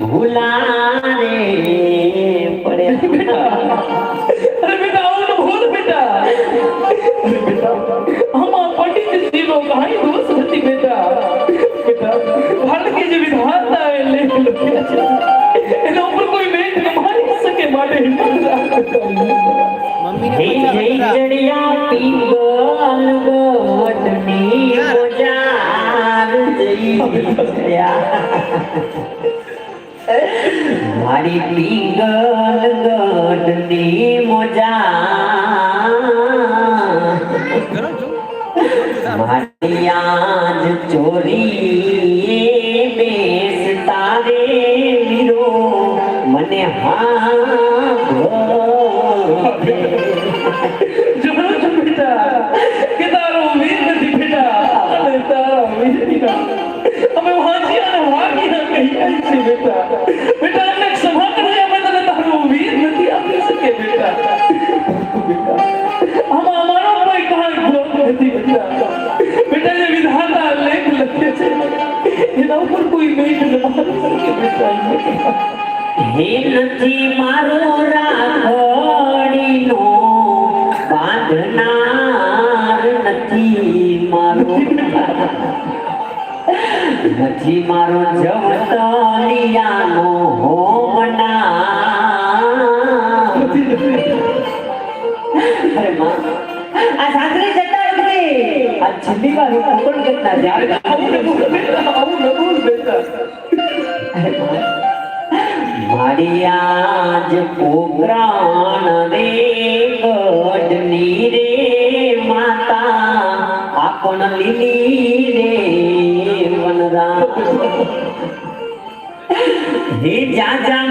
ભૂલા રે પડે બેટા. અરે બેટા આવું ભૂલ બેટા. બેટા હમા પંડિત જી નો કહાઈ દોષ હતી બેટા. બેટા ભારત કે જે વિધાતા હે લે. એના ઉપર કોઈ મેચ ન મારી શકે માટે. હિંમત રાખો મમ્મી ને પૈસા જડિયા પીગો અલગો વટની ઓજાર જઈ ગયા મારી પિંગલ ગઢની મોજા મારી આજ ચોરી બેસ તારે વીરો મને હા ઉપર કોઈ મેઘ ન મારી શકે બેટા હે નથી મારો રાખડીનો બાંધનાર નથી મારો. નથી મારો જવતલિયાનો હોમના અરે માં આ સાસરે જતા ઉતરે આ છેલ્લી વાર હું પણ કરતા જાવ આવું ન બોલ બેટા આવું ન બોલ પોગ્રાણ રે ગઢની રે માતા આપણ લીલી રે વનરા હે જાજા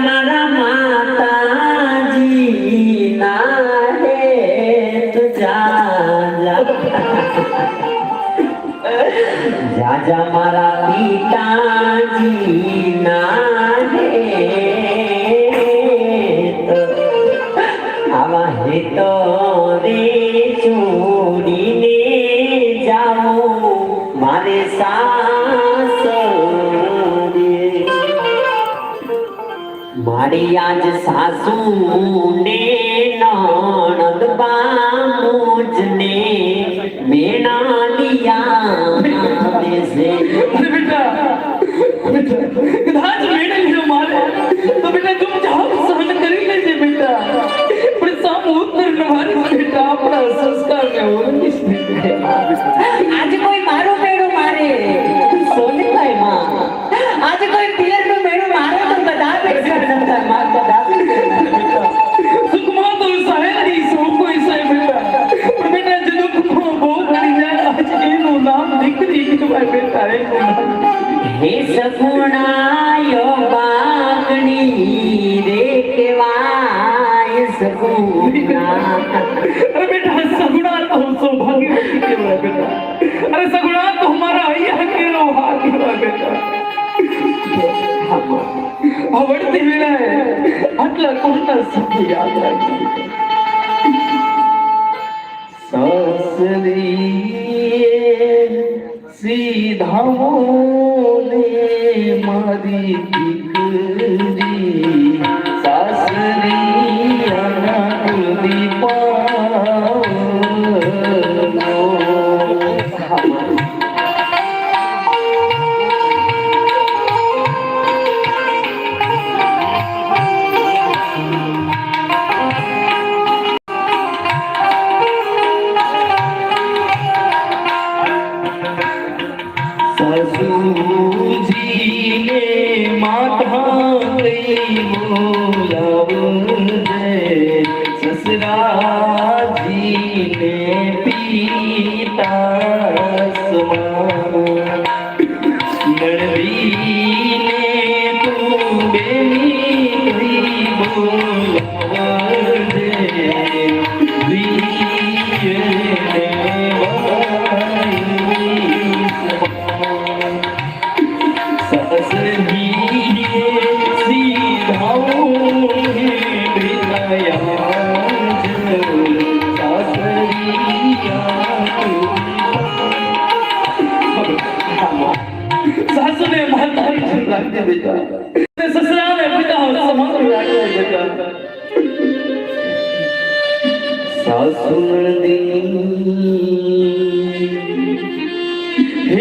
જાજા મારા પિતાજી ના રે આવા હેતો રે છોડીને જાઓ મારે સાસ મારી આજ સાસુ ને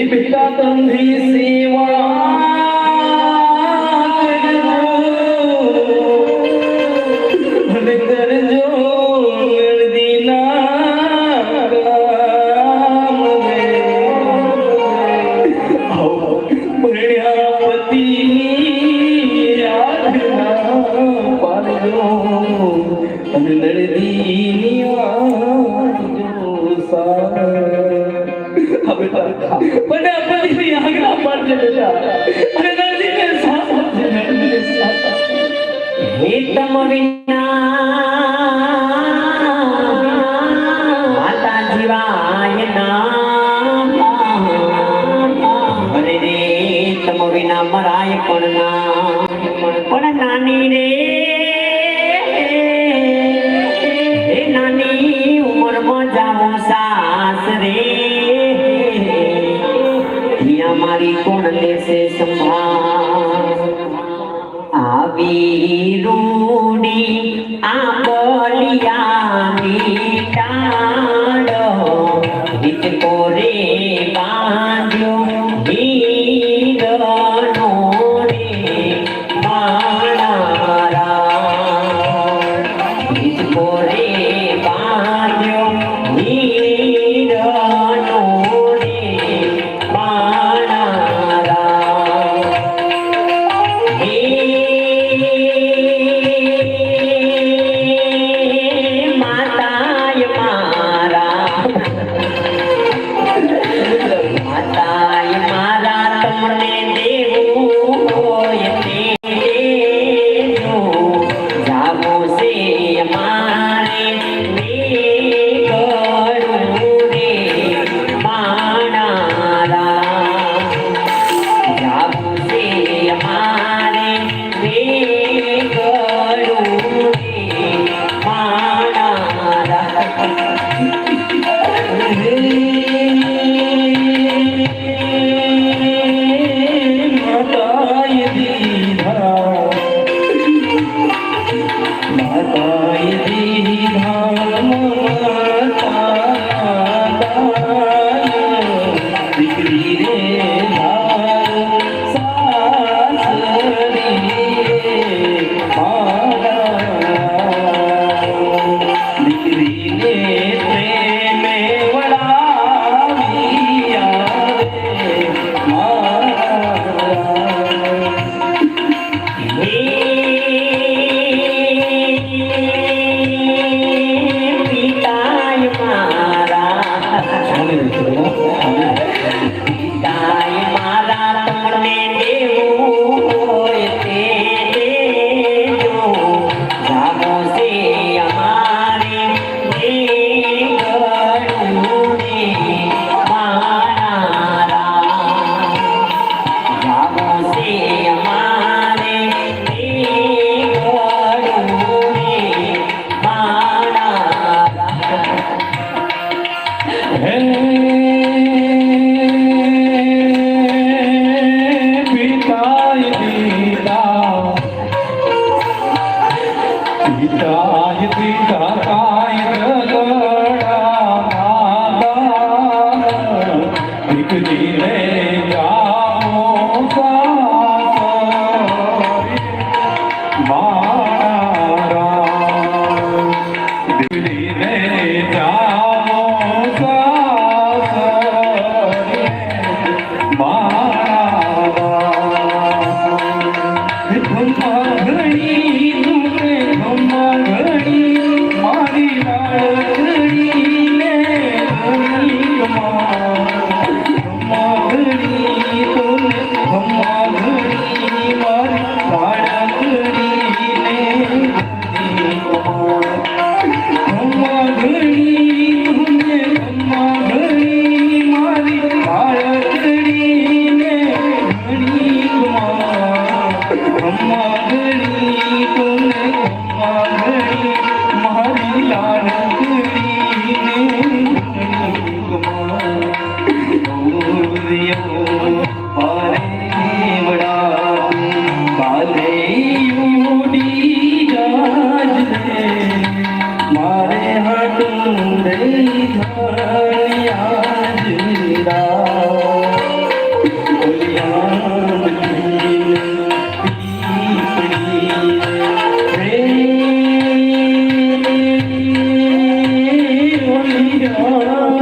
பிள்ளா தந்தி சீவா વિના મરાય પણ ના. પણ નાની રે એ નાની ઉંમરમાં ત્યાં મારી કોણ દેશે સંભાળ? આવી રૂ মনে রেখে দিলাম Good to hear? Oh,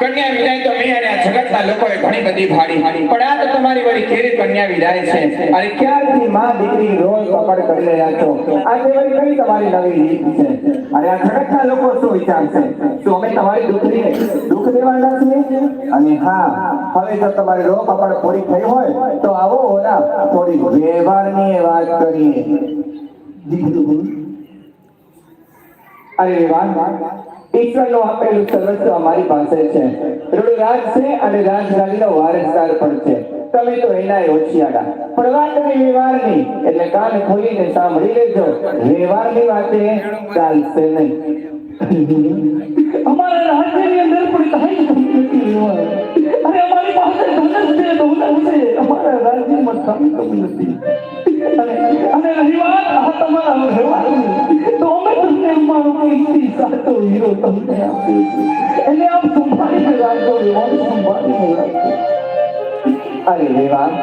કન્યા વિદાય તો અને તો છે અરે ક્યારથી માં દીકરી રોજ પકડ કરી રહ્યા આ તે કઈ તમારી નવી છે અને આ જગતના લોકો શું વિચારશે શું અમે તમારી દુખરીને દુઃખ દેવાના છીએ અને હા હવે જો તમારી રો પકડ પૂરી થઈ હોય, તો આવો ઓલા થોડી વ્યવહારની વાત કરીએ. અરે વાત ઈશ્વરનું આપેલું સર્વસ્વ અમારી પાસે છે. રૂઢિરાજ છે અને રાજધાનીનો વારસદાર પણ છે. તમે તો એના ઓછિયાડા પણ વાત કરી વ્યવહારની, એટલે કાન ખોલીને સાંભળી લેજો. વ્યવહારની વાતે ચાલશે નહીં. અમારા રાજ્યની અંદર પણ કાંઈ નથી હોય. અમારી રાજ્યમાં કમી નથી અને રહી વાત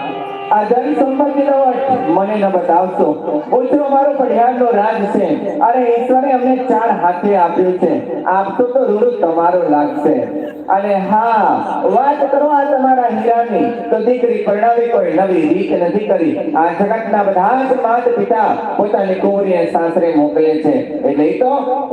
અમારો સંપત્તિનો અર્થ મને ન બતાવશો ઓછો અમારો પડિયારનો રાજ છે અરે ઈશ્વરે અમને ચાર હાથે આપ્યું છે આપતો તો રૂડું તમારો લાગશે અને હા, વાત કરો આ તમારા હીરાની તો દીકરી પરણાવી કોઈ નવી રીત નથી કરી. આ જગતના બધા જ માત પિતા પોતાની કુંવરીને સાસરે મોકલે છે. એટલે તો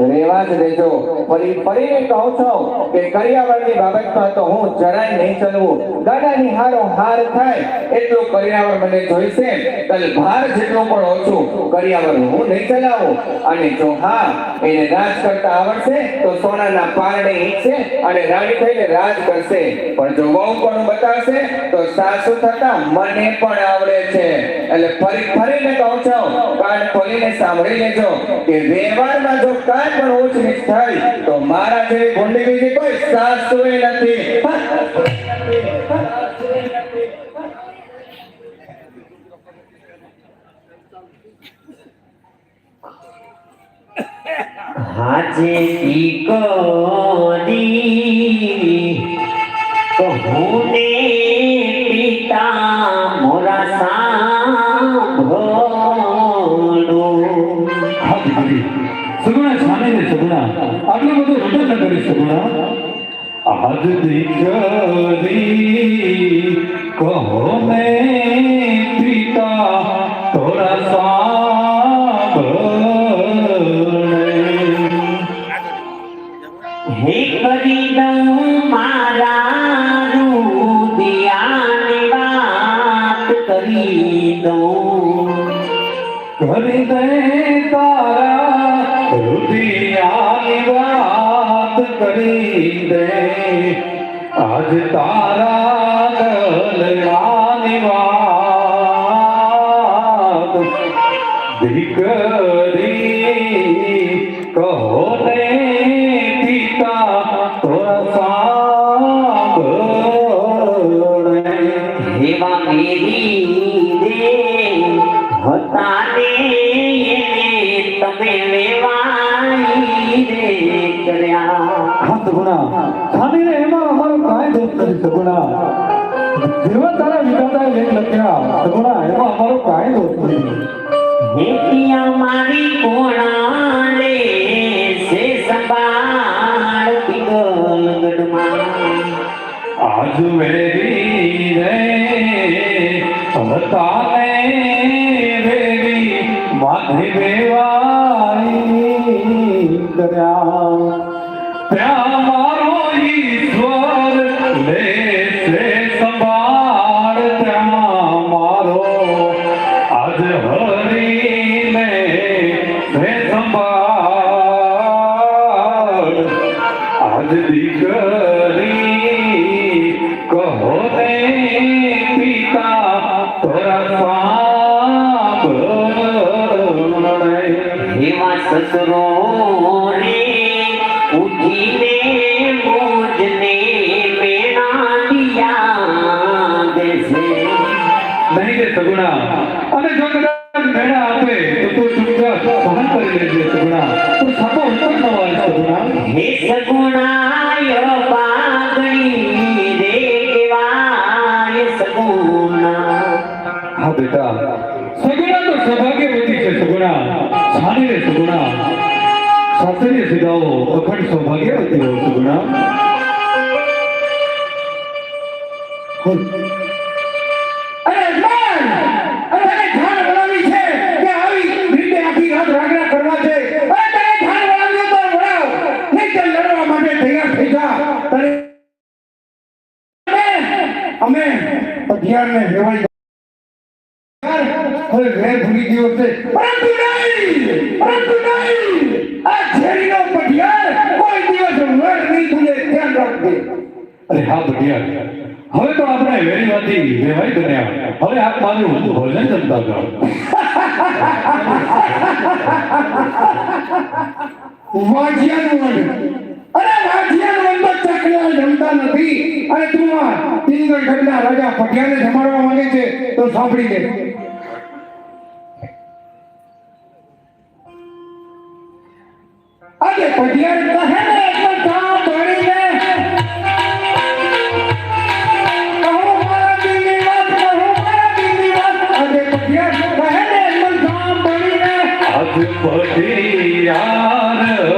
રહેવા જ દેજો. ફરી ફરીને કહું છું કે કરિયાવરની બાબતમાં તો હું જરાય નહીં ચલવું. ગાડાની હારો હાર થાય, એટલું કર્યાવર મને જોઈશે. કલ ભાર જેટલું પણ ઓછું કર્યાવર હું નહીં ચલાવું. અને જો હા, એને રાજ કરતા આવડશે, તો સોનાના પારણે ઈચ્છે અને રાણી થઈને રાજ કરશે. પણ જો વહુ પણ બતાવશે, તો સાસુ થતા મને પણ આવડે છે. એટલે ફરી ફરીને કહું છું, કાન ખોલીને સાંભળી લેજો કે વ્યવહારમાં જો કાંઈ પણ ઊંચ નીચ થાય, તો મારા જેવી ભૂંડી બીજી કોઈ સાસુએ નથી. હાજે દીકરી કહુને પિતા મોરા સાંભળો. સગુણા સામે ને સગુણા. આટલું બધું રટન ન કરી સગુણા. આજ દીકરી કહો મેં પિતા તોરા સાંભળે કરી દઉં કરી દે તારા રુદિયાની વાત કરી દે. આજ તારા સગુણા જેવા તારા વિધાતાએ લેખ લખ્યા સગુણા એમાં અમારો કાંઈ દોષ નથી. મારી કોણાલે સે સંભાળ પિગલ ગઢમાં આજ વેરી રે હતા ને વેરી માધે વેવાઈ કર્યા. は。નથી. અને તું આ તિંગલ રાજા પઠિયાને જમાડવા માંગે છે, તો સાંભળી લે. અને પઠિયાને કહે ને એટલે તા ભણી લે. પઠિયાર કહે ને એટલે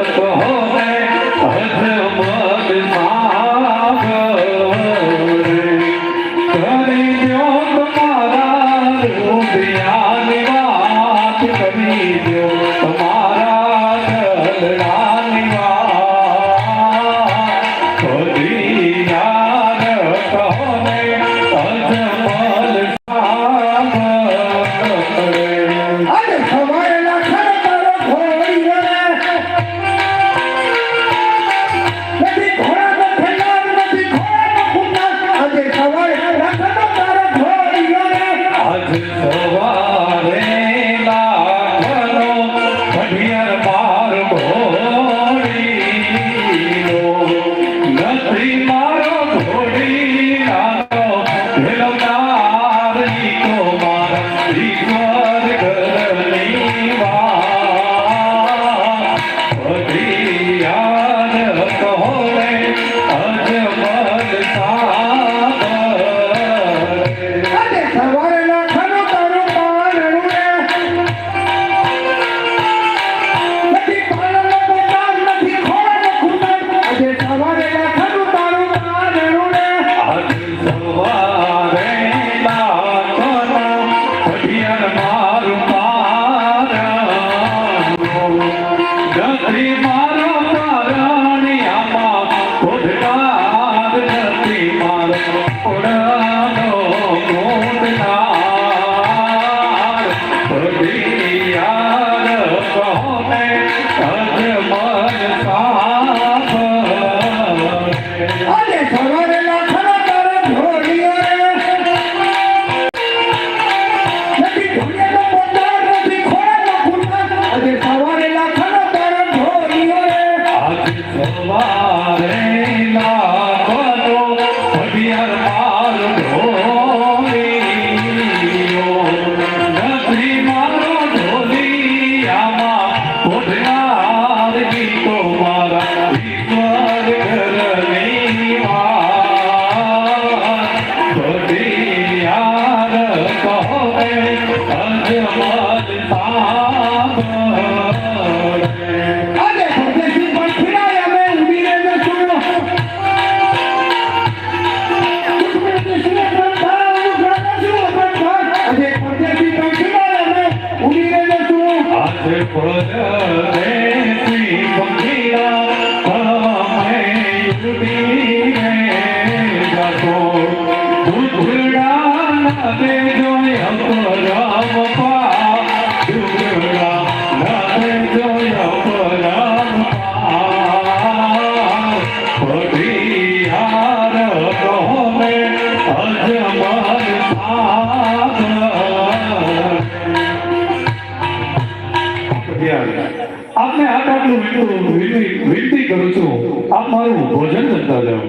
તમારું ભોજન કરતા જાઓ.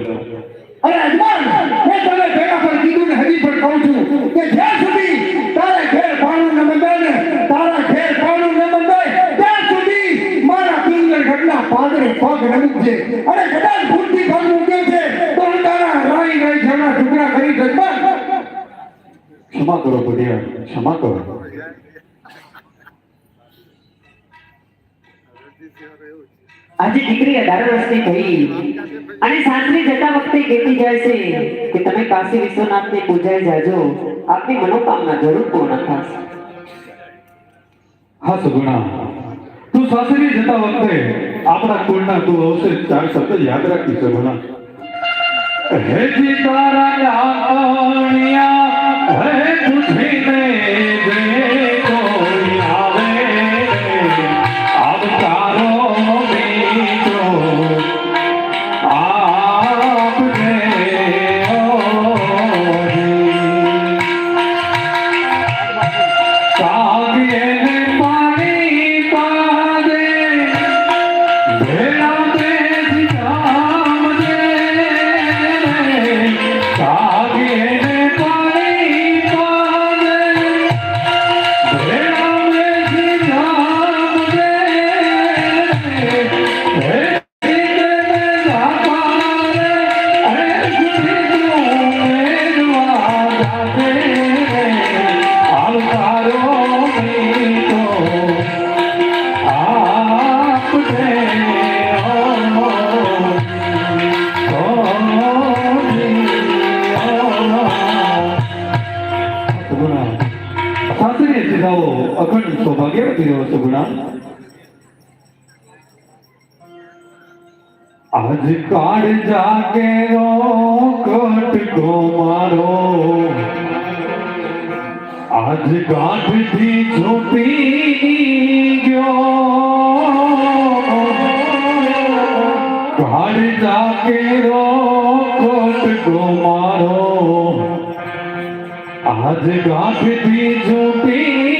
અરે અજમાન મેં તને પેલા પર કીધું ને હજી પણ કહું છું કે જ્યાં સુધી તારા ઘેર પાણું ન બંધાય ને તારા ઘેર પાણું ન બંધાય ત્યાં સુધી મારા પિંગર ઘટના પાદરે પગ રમજે અરે કદાચ ભૂલથી પગ મૂક્યો છે તો હું તારા રાઈ રાઈ જણા ટુકડા કરી જજમાન. ક્ષમા કરો બઢિયા ક્ષમા કરો. Thank. આજે દીકરી અઢાર વર્ષની થઈ અને સાસરી જતા વખતે કહેતી જાય છે કે તમે કાશી વિશ્વનાથને પૂજાએ જાજો. આપની મનોકામના જરૂર પૂર્ણ થશે. હા, સગુણા. તું સાસરી જતા વખતે આપણા કુળના તું અવશ્ય ચાર શબ્દ યાદ રાખી સગુણા. હે જી તારા હે પૂછીને કાળ જાગે રો કટકો મારો આજ ગાંઠથી છૂટી